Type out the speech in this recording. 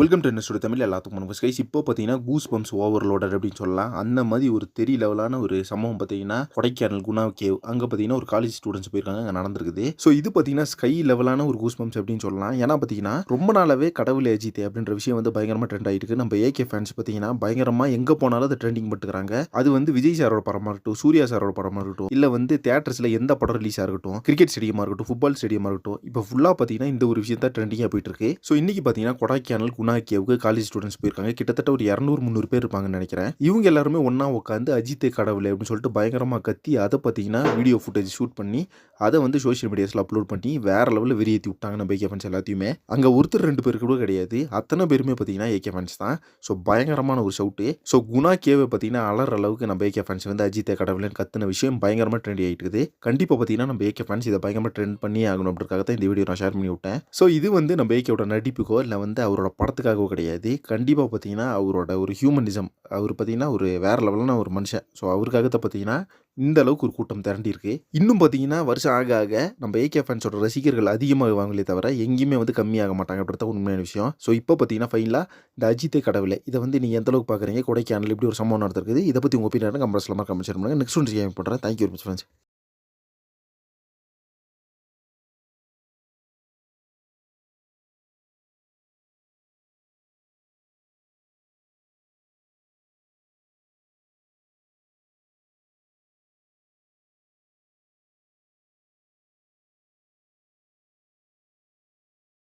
Welcome to என்னோட தமிழ் எல்லாத்துக்கும் வணக்கம். கைஸ் இப்போ பார்த்தீங்கன்னா கூஸ் பம்ப்ஸ் ஓவர்லோடர் அப்படின்னு சொல்லலாம். அந்த மாதிரி ஒரு தெரி லெவலான ஒரு சம்பவம் பார்த்தீங்கன்னா கொடைக்கானல் குணா கேவ் அங்கே பார்த்தீங்கன்னா ஒரு காலேஜ் ஸ்டூடெண்ட்ஸ் போயிருக்காங்க. அங்கே நடந்திருக்குது. ஸோ இது பார்த்தீங்கன்னா ஸ்கை லெவலான ஒரு கூஸ் பம்ப்ஸ் அப்படின்னு சொல்லலாம். ஏன்னா பார்த்தீங்கன்னா ரொம்ப நாளாவே கடவுள் அஜித் அப்படின்ற விஷயம் வந்து பயங்கரமாக ட்ரெண்ட் ஆகிட்டு இருக்கு நம்ம ஏகே ஃபேன்ஸ் பார்த்தீங்கன்னா பயங்கரமாக எங்கே போனாலும் அதை ட்ரெண்டிங் பட்டுக்கிறாங்க. அது வந்து விஜய் சாரோட படமாக இருக்கட்டும் சூர்யா சாரோட படமாக இருக்கட்டும் இல்லை வந்து தேட்டர்ஸில் எந்த படம் ரிலீஸ் இருக்கட்டும் கிரிக்கெட் ஸ்டேடியமாக இருக்கட்டும் ஃபுட்பால் ஸ்டேடியமாக இருக்கட்டும் இப்போ ஃபுல்லாக பார்த்தீங்கன்னா இந்த ஒரு விஷயம் தான் ட்ரெண்டிங்காக போயிட்டு இருக்கு ஸோ இன்னைக்கு பார்த்தீங்கன்னா கொடைக்கானல் குணாக்கியாவுக்கு காலேஜ் ஸ்டூடெண்ட்ஸ் போயிருக்காங்க. கிட்டத்தட்ட ஒரு இரநூறு முந்நூறு பேர் இருப்பாங்கன்னு நினைக்கிறேன். இவங்க எல்லாருமே ஒன்றா உட்காந்து அஜித்தே கடவுளை அப்படின்னு சொல்லிட்டு பயங்கரமாக கத்தி அதை பார்த்தீங்கன்னா வீடியோ ஃபுட்டேஜ் ஷூட் பண்ணி அதை வந்து சோஷியல் மீடியாஸில் அப்லோட் பண்ணி வேற லெவலில் வெறியேற்றி விட்டாங்க நம்ம ஏகே ஃபேன்ஸ் எல்லாத்தையுமே. அங்கே ஒருத்தர் ரெண்டு பேருக்கு கூட கிடையாது. அத்தனை பேருமே பார்த்தீங்கன்னா ஏகே ஃபேன்ஸ் தான். ஸோ பயங்கரமான ஒரு ஷவுட்டு ஸோ குணா கேவை பார்த்தீங்கன்னா அலற அளவுக்கு நம்ம ஏகே ஃபேன்ஸ் வந்து அஜித்தே கடவுள்னு கத்துன விஷயம் பயங்கரமாக ட்ரெண்ட் ஆகிட்டு இருக்குது. கண்டிப்பாக பார்த்தீங்கன்னா நம்ம ஏகே ஃபேன்ஸ் இதை பயங்கரமாக ட்ரெண்ட் பண்ணி ஆகணும் அப்படின்றக்காக தான் இந்த வீடியோ நான் ஷேர் பண்ணி விட்டேன். ஸோ இது வந்து நம்ம ஏகேவோட நடிப்புக்கோ இல்லை வந்து அவரோட படத்தை பணத்துக்காகவும் கிடையாது. கண்டிப்பாக பார்த்தீங்கன்னா அவரோட ஒரு ஹியூமனிசம் அவர் பார்த்தீங்கன்னா ஒரு வேற லெவலான ஒரு மனுஷன். ஸோ அவருக்காகத்தான் பார்த்தீங்கன்னா இந்த அளவுக்கு ஒரு கூட்டம் திரண்டி இருக்கு இன்னும் பார்த்தீங்கன்னா வருஷம் ஆக ஆக நம்ம ஏகே ஃபேன்ஸோட ரசிகர்கள் அதிகமாகுவாங்களே தவிர எங்கேயுமே வந்து கம்மியாக மாட்டாங்க. அப்படின்றத உண்மையான விஷயம். ஸோ இப்போ பார்த்தீங்கன்னா ஃபைனலாக இந்த அஜித்தே கடவுளை இதை வந்து நீங்கள் எந்த அளவுக்கு பார்க்குறீங்க? கொடைக்கானல் இப்படி ஒரு சம்பவம் நடந்திருக்குது. இதை பற்றி உங்கள் ஒப்பீனியன் கம்பல்சலமாக கமெண்ட் பண்ணுங்க. நெக்ஸ்ட் ஒன்று பண்ணுறேன் தேங்க்யூ ஃப்ரெண்ட்ஸ்